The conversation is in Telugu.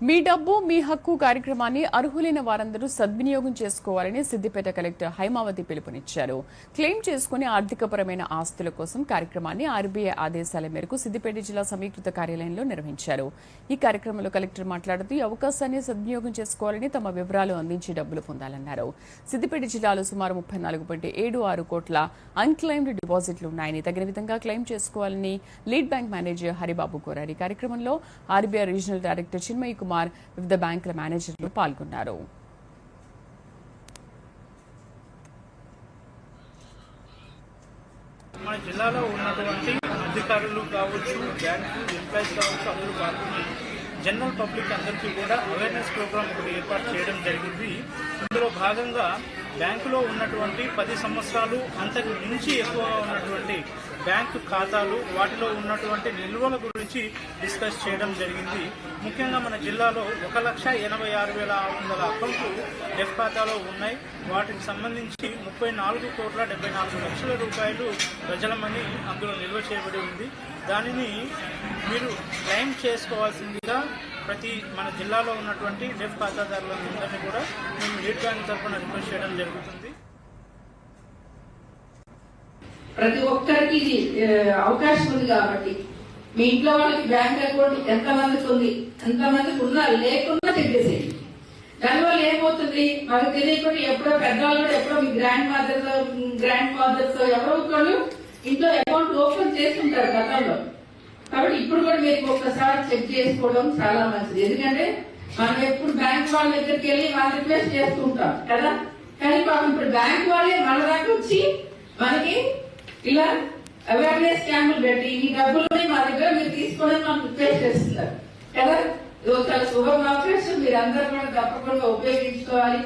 మీ డబ్బు మీ హక్కు కార్యక్రమాన్ని అర్హులైన వారందరూ సద్వినియోగం చేసుకోవాలని సిద్దిపేట కలెక్టర్ హైమావతి పిలుపునిచ్చారు. క్లెయిమ్ చేసుకుని ఆర్థికపరమైన ఆస్తుల కోసం కార్యక్రమాన్ని ఆర్బీఐ ఆదేశాల మేరకు సిద్దిపేట జిల్లా సమీకృత కార్యాలయంలో నిర్వహించారు. ఈ కార్యక్రమంలో కలెక్టర్ మాట్లాడుతూ ఈ అవకాశాన్ని సద్వినియోగం చేసుకోవాలని తమ వివరాలు అందించి డబ్బులు పొందాలన్నారు. సిద్దిపేట జిల్లాలో సుమారు ముప్పై నాలుగు పాయింట్ ఏడు ఆరు కోట్ల అన్క్లెయిమ్డ్ డిపాజిట్లు ఉన్నాయని తగిన విధంగా క్లెయిమ్ చేసుకోవాలని లీడ్ బ్యాంక్ మేనేజర్ హరిబాబు కోరారు. ఈ కార్యక్రమంలో RBI regional director Chinmay Kumar వివిధ బ్యాంకుల మేనేజర్లు పాల్గొన్నారు. మన జిల్లాలో ఉన్నటువంటి అధికారులు కావచ్చు బ్యాంకు ఎంప్లాయీస్ కావచ్చు అందరూ పాల్గొని జనరల్ పబ్లిక్ అందరికీ కూడా అవేర్నెస్ ప్రోగ్రామ్ ఒకటి ఏర్పాటు చేయడం జరిగింది. ఇందులో భాగంగా బ్యాంకులో ఉన్నటువంటి పది సంవత్సరాలు అంతకు మించి ఎక్కువగా ఉన్నటువంటి బ్యాంకు ఖాతాలు వాటిలో ఉన్నటువంటి నిల్వల గురించి డిస్కస్ చేయడం జరిగింది. ముఖ్యంగా మన జిల్లాలో ఒక లక్ష ఎనభై ఆరు వేల ఆరు వందల అకౌంట్లు డెఫ్ ఖాతాలో ఉన్నాయి. వాటికి సంబంధించి ముప్పై నాలుగు కోట్ల డెబ్బై నాలుగు లక్షల రూపాయలు ప్రజల మనీ అందులో నిల్వ చేయబడి ఉంది. దానిని మీరు క్లెయిమ్ చేసుకోవాల్సిందిగా ప్రతి మన జిల్లాలో ఉన్నటువంటి డెఫ్ ఖాతాదారులందరినీ కూడా మేము స్టేట్ బ్యాంక్ తరఫున రిక్వెస్ట్ చేయడం జరుగుతుంది. ప్రతి ఒక్కరికి ఇది అవకాశం ఉంది కాబట్టి మీ ఇంట్లో వాళ్ళకి బ్యాంక్ అకౌంట్ ఎంత మందికి ఉంది ఎంత మందికి ఉన్నా లేకున్నా చెప్పేసేయండి దానివల్ల ఏమవుతుంది? మనకు తెలియకుండా ఎప్పుడో పెద్దవాళ్ళు కూడా ఎప్పుడో మీ గ్రాండ్ మదర్స్ గ్రాండ్ ఫాదర్స్ ఎవరో ఒకళ్ళు ఇంట్లో అకౌంట్ ఓపెన్ చేస్తుంటారు గతంలో. కాబట్టి ఇప్పుడు కూడా మీరు ఒక్కసారి చెక్ చేసుకోవడం చాలా మంచిది. ఎందుకంటే మనం ఎప్పుడు బ్యాంక్ వాళ్ళ దగ్గరికి వెళ్ళి వాళ్ళ రిక్వెస్ట్ చేస్తుంటాం కదా? కానీ పాపం ఇప్పుడు బ్యాంక్ వాళ్ళే మన దాకా వచ్చి మనకి ఇలా అవేర్నెస్ క్యాంపులు పెట్టి ఈ డబ్బులు మా దగ్గర మీరు తీసుకోవడం మనకు రిక్వెస్ట్ చేస్తున్నారు కదా? ఇది ఒక చాలా అవకాశం. మీరు అందరూ కూడా తప్పకుండా ఉపయోగించుకోవాలి.